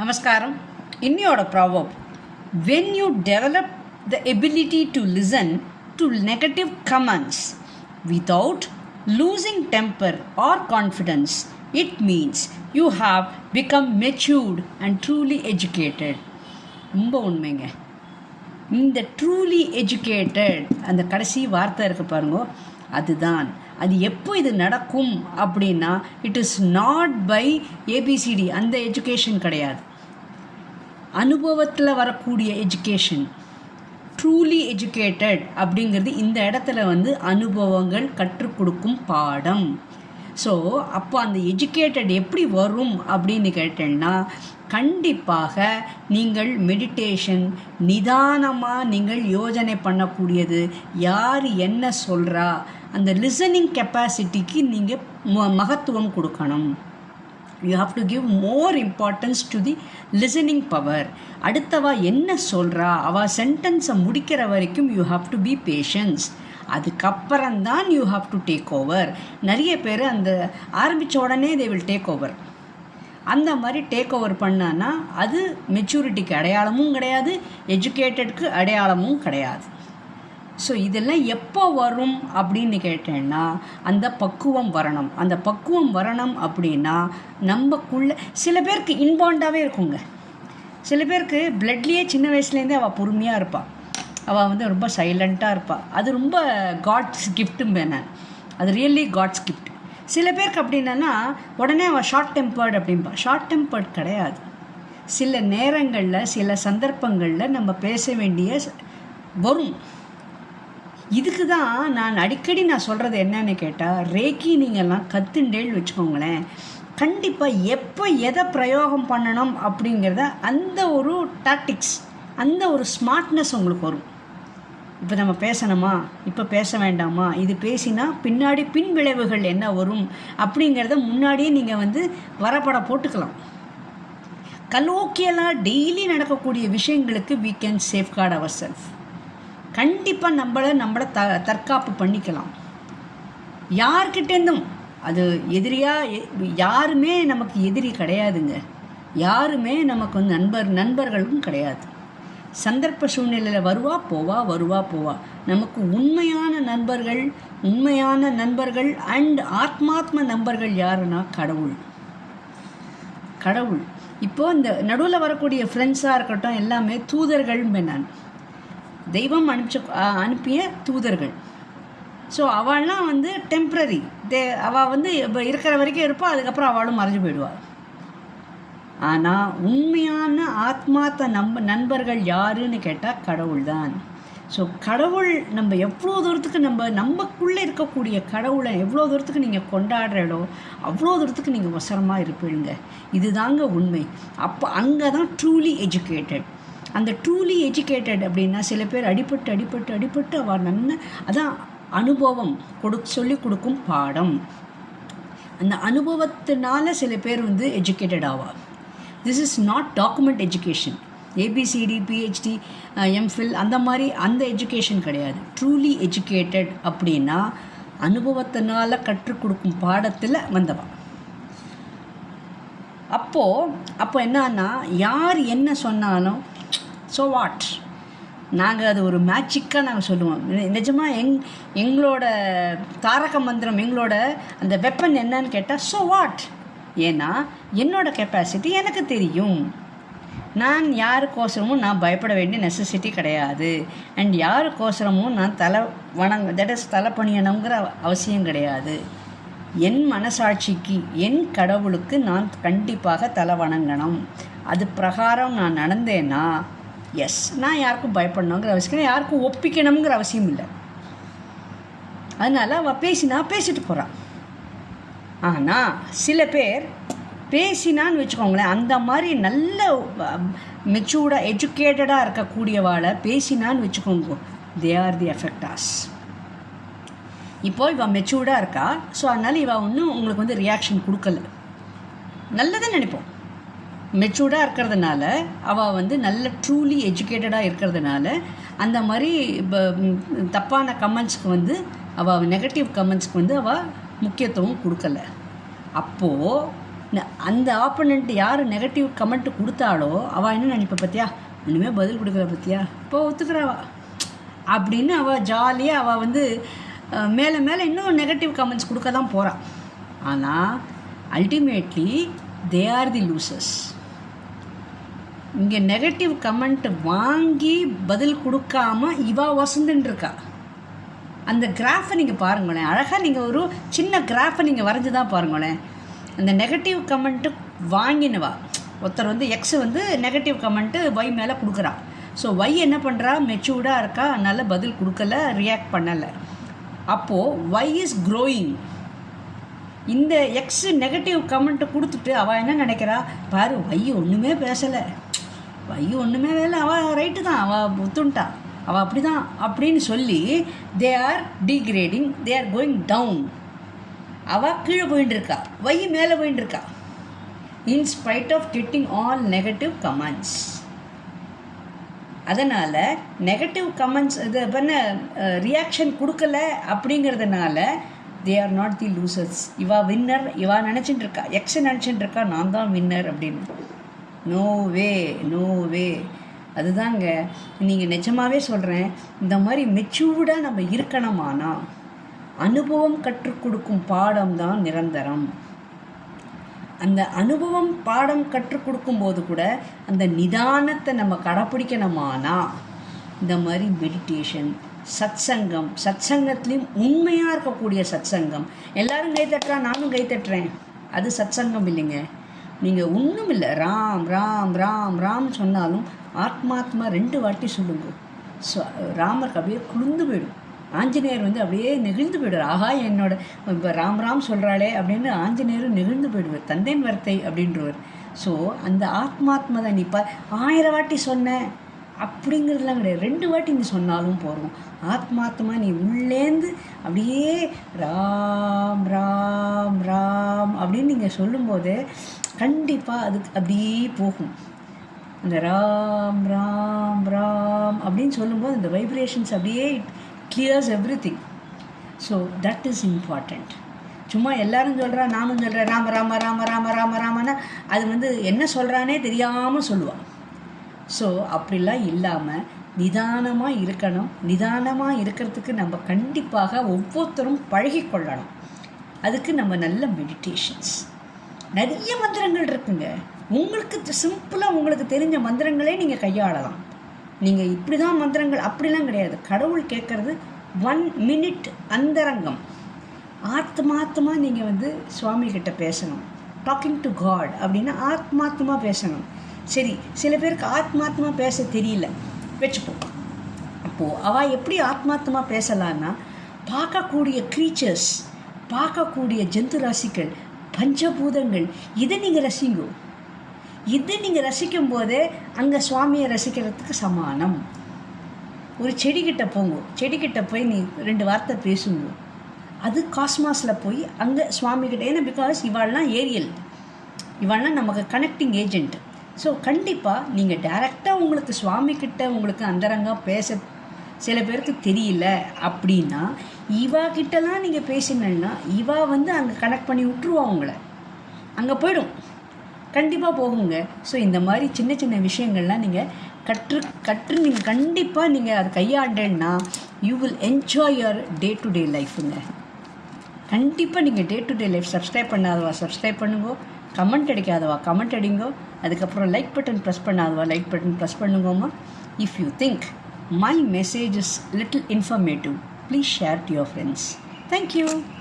நமஸ்காரம். இன்னையோட proverb when you develop the ability to listen to negative comments without losing temper or confidence it means you have become matured and truly educated ரொம்ப உண்மைங்க. இந்த truly educated அந்த கடைசி வார்த்தை இருக்குது பாருங்க அதுதான். அது எப்போ இது நடக்கும் அப்படின்னா it is not by ABCD அந்த எஜுகேஷன் கிடையாது. அனுபவத்தில் வரக்கூடிய எஜுகேஷன் ட்ரூலி எஜுகேட்டட் அப்படிங்கிறது இந்த இடத்துல வந்து அனுபவங்கள் கற்றுக் கொடுக்கும் பாடம். ஸோ அப்போ அந்த எஜுகேட்டட் எப்படி வரும் அப்படின்னு கேட்டேன்னா கண்டிப்பாக நீங்கள் மெடிடேஷன் நிதானமாக நீங்கள் யோஜனை பண்ணக்கூடியது யார் என்ன சொல்கிறா அந்த லிசனிங் கெப்பாசிட்டிக்கு நீங்கள் ம மகத்துவம் கொடுக்கணும். You have to give more importance to the listening power அடுத்தவா என்ன சொல்கிறா அவள் சென்டென்ஸை முடிக்கிற வரைக்கும் you have to be patience அதுக்கப்புறம் தான் you have to take over நிறைய பேர் அந்த ஆரம்பித்த உடனே தே வில் டேக் ஓவர் அந்த மாதிரி டேக் ஓவர் பண்ணான்னா அது மெச்சூரிட்டிக்கு அடையாளமும் கிடையாது எஜுகேட்டடுக்கு அடையாளமும் கிடையாது. ஸோ இதெல்லாம் எப்போ வரும் அப்படின்னு கேட்டேன்னா அந்த பக்குவம் வரணும். அந்த பக்குவம் வரணும் அப்படின்னா நம்மக்குள்ள சில பேருக்கு இன்பாண்டாகவே இருக்குங்க. சில பேருக்கு பிளட்லேயே சின்ன வயசுலேருந்தே அவள் பொறுமையாக இருப்பாள் அவள் வந்து ரொம்ப சைலண்ட்டாக இருப்பாள் அது ரொம்ப காட்ஸ் கிஃப்ட்டும் நான் அது ரியல்லி காட்ஸ் கிஃப்ட் சில பேருக்கு அப்படின்னா உடனே அவள் ஷார்ட் டெம்பர்டு அப்படின்பா ஷார்ட் டெம்பர்ட் கிடையாது. சில நேரங்களில் சில சந்தர்ப்பங்களில் நம்ம பேச வேண்டிய வரும். இதுக்கு தான் நான் அடிக்கடி நான் சொல்கிறது என்னன்னு கேட்டால் ரேக்கி நீங்கள்லாம் கத்துண்டேன்னு வச்சுக்கோங்களேன். கண்டிப்பாக எப்போ எதை பிரயோகம் பண்ணணும் அப்படிங்கிறத அந்த ஒரு டாக்டிக்ஸ் அந்த ஒரு ஸ்மார்ட்னஸ் உங்களுக்கு வரும். இப்போ நம்ம பேசணுமா? இப்போ பேச வேண்டாமா? இது பேசினா பின்னாடி பின் விளைவுகள் என்ன வரும் அப்படிங்கிறத முன்னாடியே நீங்கள் வந்து வரப்பட போட்டுக்கலாம். கலோக்கியலாக டெய்லி நடக்கக்கூடிய விஷயங்களுக்கு we can safeguard our self கண்டிப்பாக நம்மளை நம்மளை த தற்காப்பு பண்ணிக்கலாம். யார்கிட்டேருந்தும் அது எதிரியாக யாருமே நமக்கு எதிரி கிடையாதுங்க. யாருமே நமக்கு வந்து நண்பர் நண்பர்களும் கிடையாது. சந்தர்ப்ப சூழ்நிலையில் வருவா போவா வருவா போவா. நமக்கு உண்மையான நண்பர்கள் உண்மையான நண்பர்கள் அண்ட் ஆத்மாத்ம நண்பர்கள் யாருன்னா கடவுள். கடவுள். இப்போது இந்த நடுவில் வரக்கூடிய ஃப்ரெண்ட்ஸாக இருக்கட்டும் எல்லாமே தூதர்கள் நான். தெய்வம் அனுப்பிச்ச அனுப்பிய தூதர்கள். ஸோ அவள்லாம் வந்து டெம்ப்ரரி தே அவள் வந்து இப்போ இருக்கிற வரைக்கும் இருப்பாள் அதுக்கப்புறம் அவளும் மறைஞ்சு போயிடுவாள் ஆனால் உண்மையான ஆத்மாத்த நம்ப நண்பர்கள் யாருன்னு கேட்டால் கடவுள் தான் ஸோ கடவுள் நம்ம எவ்வளோ தூரத்துக்கு நம்ம நம்மக்குள்ளே இருக்கக்கூடிய கடவுளை எவ்வளோ தூரத்துக்கு நீங்கள் கொண்டாடுறடோ அவ்வளோ தூரத்துக்கு நீங்கள் ஒசரமாக இருப்பீங்க. இதுதாங்க உண்மை. அப்போ அங்கே தான் ட்ரூலி எஜுகேட்டட் அந்த ட்ரூலி எஜுகேட்டட் அப்படின்னா சில பேர் அடிபட்டு அடிபட்டு அடிபட்டு அவர் நன்ன அதான் அனுபவம் கொடு சொல்லி கொடுக்கும் பாடம். அந்த அனுபவத்தினால சில பேர் வந்து educated Aava. This is not document education ABCD PhD MPhil அந்த மாதிரி அந்த எஜுகேஷன் கிடையாது. ட்ரூலி எஜுகேட்டட் அப்படின்னா அனுபவத்தினால கற்றுக் கொடுக்கும் பாடத்தில் வந்தவா. அப்போது அப்போ என்னன்னா யார் என்ன சொன்னாலும் ஸோ வாட் நாங்கள் அது ஒரு மேட்சிக்காக நாங்கள் சொல்லுவோம். நிஜமாக எங் எங்களோட தாரக மந்திரம் எங்களோட அந்த வெப்பன் என்னன்னு கேட்டால் ஸோ வாட் ஏன்னா என்னோட கெப்பாசிட்டி எனக்கு தெரியும். நான் யாருக்கோசரமும் நான் பயப்பட வேண்டிய நெசசிட்டி கிடையாது. அண்ட் யாருக்கோசரமும் நான் தலை வணங்க தட் இஸ் தலை பணியணுங்கிற அவசியம் கிடையாது. என் மனசாட்சிக்கு என் கடவுளுக்கு நான் கண்டிப்பாக தலை வணங்கணும். அது பிரகாரம் நான் நடந்தேன்னா எஸ் நான் யாருக்கும் பயப்படணுங்கிற அவசியம் யாருக்கும் ஒப்பிக்கணுங்கிற அவசியம் இல்லை. அதனால் அவள் பேசினா பேசிட்டு போகிறான் ஆனால் சில பேர் பேசினான்னு வச்சுக்கோங்களேன் அந்த மாதிரி நல்ல மெச்சூர்டாக எஜுகேட்டடாக இருக்கக்கூடியவாளை பேசினான்னு வச்சுக்கோங்க. தே ஆர் தி எஃபெக்டாஸ் இப்போ இவள் மெச்சூர்டாக இருக்கா ஸோ அதனால் இவள் ஒன்றும் உங்களுக்கு வந்து ரியாக்ஷன் கொடுக்கல. நல்லதை நினைப்போம். மெச்சூர்டாக இருக்கிறதுனால அவள் வந்து நல்ல ட்ரூலி எஜுகேட்டடாக இருக்கிறதுனால அந்த மாதிரி இப்போ தப்பான கமெண்ட்ஸ்க்கு வந்து அவள் நெகட்டிவ் கமெண்ட்ஸ்க்கு வந்து அவள் முக்கியத்துவம் கொடுக்கல. அப்போது அந்த ஆப்பனண்ட் யார் நெகட்டிவ் கமெண்ட் கொடுத்தாலோ அவள் என்ன நினைப்பா பார்த்தியா ஒன்றுமே பதில் கொடுக்குற பார்த்தியா இப்போ ஒத்துக்கிறாவா? அப்படின்னு அவள் ஜாலியாக அவள் வந்து மேலே மேலே இன்னும் நெகட்டிவ் கமெண்ட்ஸ் கொடுக்க தான் போகிறாள் ஆனால் ultimately they are the losers இங்கே நெகட்டிவ் கமெண்ட் வாங்கி பதில் கொடுக்காம இவா வசந்துன்னு இருக்கா அந்த கிராஃபை நீங்கள் பாருங்களேன். அழகாக நீங்கள் ஒரு சின்ன கிராஃபை நீங்கள் வரைஞ்சி தான் பாருங்களேன். அந்த நெகட்டிவ் கமெண்ட்டு வாங்கினவா. ஒருத்தர் வந்து எக்ஸ் வந்து நெகட்டிவ் கமெண்ட்டு ஒய் மேலே கொடுக்குறா. ஸோ ஒய் என்ன பண்ணுறா மெச்சூர்டாக இருக்கா? அதனால் பதில் கொடுக்கல ரியாக்ட் பண்ணலை. அப்போது ஒய் இஸ் க்ரோயிங் இந்த எக்ஸ் நெகட்டிவ் கமெண்ட்டு கொடுத்துட்டு அவள் என்ன நினைக்கிறா? பாரு வை ஒன்றுமே பேசலை. வை ஒன்றுமே வேலை அவள் ரைட்டு தான். அவள் ஒத்துண்டா அவள் அப்படி தான் அப்படின்னு சொல்லி they are degrading they are going down அவள் கீழே போயின்னு இருக்கா வை மேலே போயின்னு இருக்கா in spite of getting all negative comments அதனால் நெகட்டிவ் கமெண்ட்ஸ் இது பண்ண ரியாக்ஷன் கொடுக்கல அப்படிங்கிறதுனால they are not the losers இவா வின்னர் இவா நினச்சிட்டு இருக்கா எக்ஸ் நினச்சிட்டு இருக்கா நான் தான் வின்னர் அப்படின்னு. நோ வே நோ வே அதுதாங்க நீங்கள் நிஜமாவே சொல்கிறேன் இந்த மாதிரி மெச்சூர்டாக நம்ம இருக்கணுமானா அனுபவம் கற்றுக் கொடுக்கும் பாடம் தான் நிரந்தரம். அந்த அனுபவம் பாடம் கற்றுக் கொடுக்கும்போது கூட அந்த நிதானத்தை நம்ம கடைப்பிடிக்கணுமானா இந்த மாதிரி மெடிடேஷன் சத்சங்கம் சத்சங்கத்துலேயும் உண்மையாக இருக்கக்கூடிய சத்சங்கம். எல்லாரும் கை தட்டுறா நானும் கை தட்டுறேன். அது சத்சங்கம் இல்லைங்க. நீங்கள் ஒன்றும் இல்லை ராம் ராம் ராம் ராம் சொன்னாலும் ஆத்மாத்மா ரெண்டு வாட்டி சொல்லுங்க. ராமருக்கு அப்படியே குளிர்ந்து போயிடும். ஆஞ்சநேயர் வந்து அப்படியே நெகிழ்ந்து போயிடுவார். ஆஹா என்னோட இப்போ ராம் ராம் சொல்கிறாளே அப்படின்னு ஆஞ்சநேயரும் நெகிழ்ந்து போயிடுவார். தந்தேன் வார்த்தை அப்படின்றவர். ஸோ அந்த ஆத்மாத்மதை நீ ப ஆயிரம் வாட்டி சொன்ன அப்படிங்கிறதுலாம் கிடையாது. ரெண்டு வாட்டி நீ சொன்னாலும் போகிறோம் ஆத்மாத்மா நீ உள்ளேந்து அப்படியே ராம் ராம் அப்படின்னு நீங்கள் சொல்லும்போது கண்டிப்பாக அதுக்கு அப்படியே போகும். அந்த ராம் ராம் ராம் அப்படின்னு சொல்லும்போது அந்த வைப்ரேஷன்ஸ் அப்படியே clears everything so that is important சும்மா எல்லாரும் சொல்கிறா நானும் சொல்கிறேன் ராம ராம ராம ராம ராம ராமன்னா அது வந்து என்ன சொல்கிறானே தெரியாமல் சொல்லுவாள் ஸோ அப்படிலாம் இல்லாமல் நிதானமாக இருக்கணும். நிதானமாக இருக்கிறதுக்கு நம்ம கண்டிப்பாக ஒவ்வொருத்தரும் பழகிக்கொள்ளணும். அதுக்கு நம்ம நல்ல மெடிடேஷன்ஸ் நிறைய மந்திரங்கள் இருக்குங்க. உங்களுக்கு சிம்பிளாக உங்களுக்கு தெரிஞ்ச மந்திரங்களே நீங்கள் கையாளலாம். நீங்கள் இப்படி தான் மந்திரங்கள் அப்படிலாம் கிடையாது. கடவுள் கேட்குறது ஒன் மினிட் அந்தரங்கம். ஆத்மாத்தமாக நீங்கள் வந்து சுவாமி கிட்ட பேசணும். டாக்கிங் டு காட் அப்படின்னா ஆத்மாத்மா பேசணும். சரி சில பேருக்கு ஆத்மாத்மா பேச தெரியல. வச்சுப்போம் அப்போது அவள் எப்படி ஆத்மாத்மா பேசலான்னா பார்க்கக்கூடிய க்ரீச்சர்ஸ் பார்க்கக்கூடிய ஜந்து ராசிகள் பஞ்சபூதங்கள். இதை நீங்கள் ரசிங்கோ. இதை நீங்கள் ரசிக்கும் போதே அங்கே சுவாமியை ரசிக்கிறதுக்கு சமானம். ஒரு செடிக்கிட்ட போங்க. செடிக்கிட்ட போய் நீ ரெண்டு வார்த்தை பேசுங்க. அது காஸ்மாஸில் போய் அங்கே சுவாமிகிட்ட ஏன்னா பிகாஸ் இவாள்லாம் ஏரியல். இவாள்லாம் நமக்கு கனெக்டிங் ஏஜென்ட் ஸோ கண்டிப்பாக நீங்கள் டைரெக்டாக உங்களுக்கு சுவாமிக்கிட்ட உங்களுக்கு அந்தரங்காக பேச சில பேருக்கு தெரியல அப்படின்னா இவா கிட்டலாம் நீங்கள் பேசினேன்னா இவா வந்து அங்கே கனெக்ட் பண்ணி விட்டுருவா உங்களை. அங்கே போயிடும். கண்டிப்பாக போகுங்க. ஸோ இந்த மாதிரி சின்ன சின்ன விஷயங்கள்லாம் நீங்கள் கற்று கற்று நீங்கள் கண்டிப்பாக நீங்கள் அதை கையாண்டேன்னா you will enjoy your day to day லைஃபுங்க கண்டிப்பாக நீங்கள் day to day life subscribe பண்ணாதவா subscribe பண்ணுங்கோ. கமெண்ட் அடிக்காதவா கமெண்ட் அடிங்கோ. அதுக்கப்புறம் லைக் பட்டன் ப்ரெஸ் பண்ணாதவா like button press பண்ணுங்கோமா if you think my message is little informative please share to your friends. Thank you.